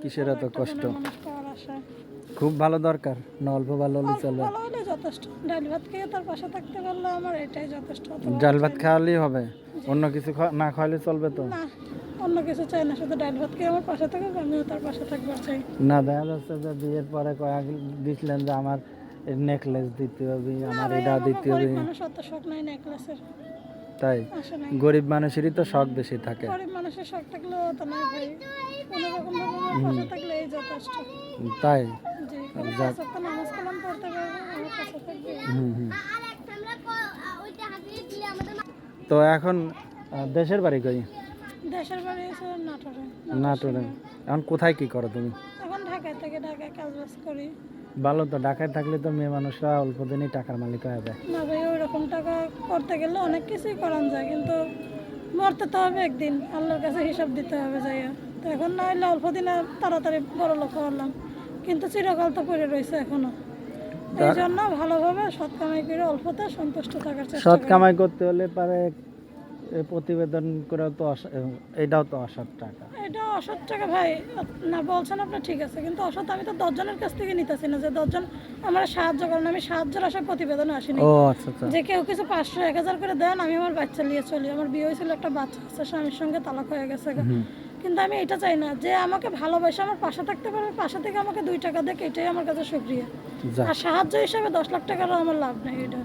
কিসের এত কষ্ট? খুব ভালো দরকার না অল্প ভালো হলে অল্প চলবে ভালো হলে যথেষ্ট। ডাল ভাত খেয়ে তার পাশে থাকতে পারলে আমার এটাই যথেষ্ট। ডাল ভাত খাওয়ালেই হবে। অন্য কিছু না খাওয়ালে চলবে তো? না অন্য কিছু চাই না শুধু ডাল ভাত খেয়ে আমার পাশে থাকুক আমিও তার পাশে থাকব চাই। না দেখা যাচ্ছে যে বিয়ের পরে কয়েক দিছিলেন যে আমার নেকলেস দিতে হবে আমার এটা আমার দিতে হবে। গরিব মানুষ অত শখ নাই নেকলেসের তাই? গরিব মানুষেরই তো শখ বেশি থাকে। গরিব মানুষের শখ থাকলেও তো নাই ভাই তাই? তো এখন দেশের বাড়ি কই? দেশের বাড়ি নাটোরে। নাটোরে। এখন কোথায় কি করো তুমি? এখন ঢাকায় থেকে ঢাকায় কাজ বাজ করি। ভালো তো ঢাকায় থাকলে তো মেয়ে মানুষরা অল্প দিনই টাকার মালিক হয়ে যায়। না ভাই ওই রকম টাকা করতে গেলে অনেক কিছুই করান যায় কিন্তু মরতে তো হবে একদিন। আল্লাহর কাছে হিসাব দিতে হবে যাইয়া তো এখন না হলে অল্প দিনে তাড়াতাড়ি বড় লোক হলাম কিন্তু চিরকাল তো পড়ে রয়েছে এখনও। এই জন্য ভালোভাবে সৎ কামাই করে অল্পতে সন্তুষ্ট থাকার চেষ্টা সৎ কামাই করতে হলে পারে প্রতিবেদন করে তো এটাও তো অসৎ টাকা। এটা অসৎ টাকা ভাই না বলছেন আপনি ঠিক আছে কিন্তু অসৎ আমি তো দশজনের কাছ থেকে নিতেছি না যে দশজন আমার সাহায্য করেন আমি সাহায্যের আশায় প্রতিবেদনে আসিনি। ও আচ্ছা আচ্ছা। যে কেউ কিছু পাঁচশো এক হাজার করে দেন আমি আমার বাচ্চা নিয়ে চলি। আমার বিয়ে হয়েছিল একটা বাচ্চা আছে স্বামীর সঙ্গে তালাক হয়ে গেছে। কিন্তু আমি এটা চাই না যে আমাকে ভালোবাসে আমার পাশে থাকতে পারবে পাশে থেকে আমাকে দুই টাকা দেখ এটাই আমার কাছে সুক্রিয়া। আর সাহায্য হিসাবে দশ লাখ টাকারও আমার লাভ নেই এটা।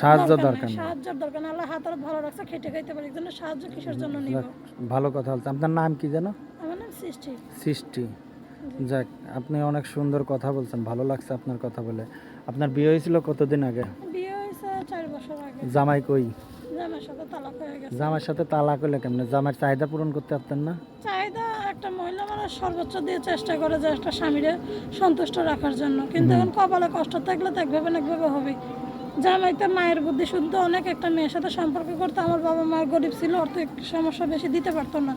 সাহায্য দরকার সাহায্যের দরকার না আল্লাহ হাত ভালো রাখছে খেটে খাইতে পারি জন্য সাহায্য কিসের জন্য নিব? ভালো কথা বলছে। আপনার নাম কি যেন? আমার নাম সৃষ্টি। সৃষ্টি। যাক আপনি অনেক সুন্দর কথা বলছেন ভালো লাগছে আপনার কথা বলে। আপনার বিয়ে হয়েছিল কতদিন আগে? বিয়ে হয়েছে চার বছর আগে। জামাই কই? জামার সাথে তালাক হয়ে গেছে। জামাইয়ের সাথে তালাক হলে কেমনে? জামাইয়ের চাহিদা পূরণ করতে পারতেন না? চাহিদা একটা মহিলা মানে সর্বোচ্চ দিয়ে চেষ্টা করে যে একটা স্বামীরে সন্তুষ্ট রাখার জন্য। কিন্তু এখন কপালে কষ্ট থাকলে তো একভাবে না একভাবে হবে। জামাইতে মায়ের বুদ্ধি শুদ্ধ অনেক একটা মেয়ের সাথে সম্পর্ক করতে আমার বাবা মা গরিব ছিল অর্থিক সমস্যা বেশি দিতে পারতো না।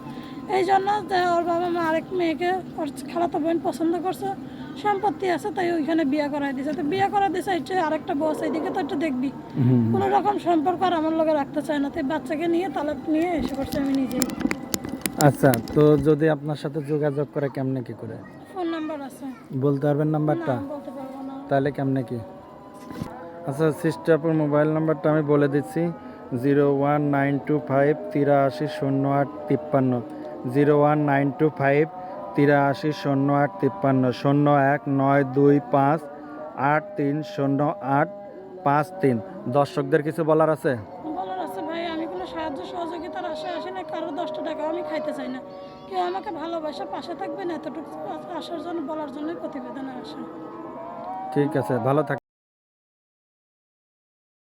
এই জন্য যে ওর বাবা মা আরেক মেয়েকে ওর খালাতো বোন পছন্দ করছে সম্পত্তি আছে তাই ওইখানে বিয়ে করাই দিছে। তো বিয়ে করা দিছে এটা আরেকটা বস এইদিকে তো একটু দেখবি। কোনো রকম সম্পর্ক আর আমার লগে রাখতে চায় না। তাই বাচ্চাকে নিয়ে তালাক নিয়ে এসে করছে আমি নিজেই। আচ্ছা তো যদি আপনার সাথে যোগাযোগ করে কেমনে কি করে? ফোন নাম্বার আছে। বলতে পারবেন নাম্বারটা? বলতে পারব না। তাহলে কেমনে কি? আচ্ছা সিস্টারপুর মোবাইল নাম্বারটা আমি বলে দিচ্ছি zero one nine two five তিরাশি শূন্য আট তিপ্পান্ন। Zero one nine two five তিরাশি শূন্য আট তিপ্পান্ন শূন্য এক নয় দুই পাঁচ আট তিন শূন্য আট পাঁচ তিন। দর্শকদের কিছু বলার আছে? বলার আছে ভাই আমি কোনো সাহায্য সহযোগিতার আশায় আসি না কারও দশটা টাকা আমি খাইতে চাই না। কেউ আমাকে ভালোবাসা পাশে থাকবে না এতটুকু আসার জন্য বলার জন্যই প্রতিবেদনে আসে ঠিক আছে ভালো থাক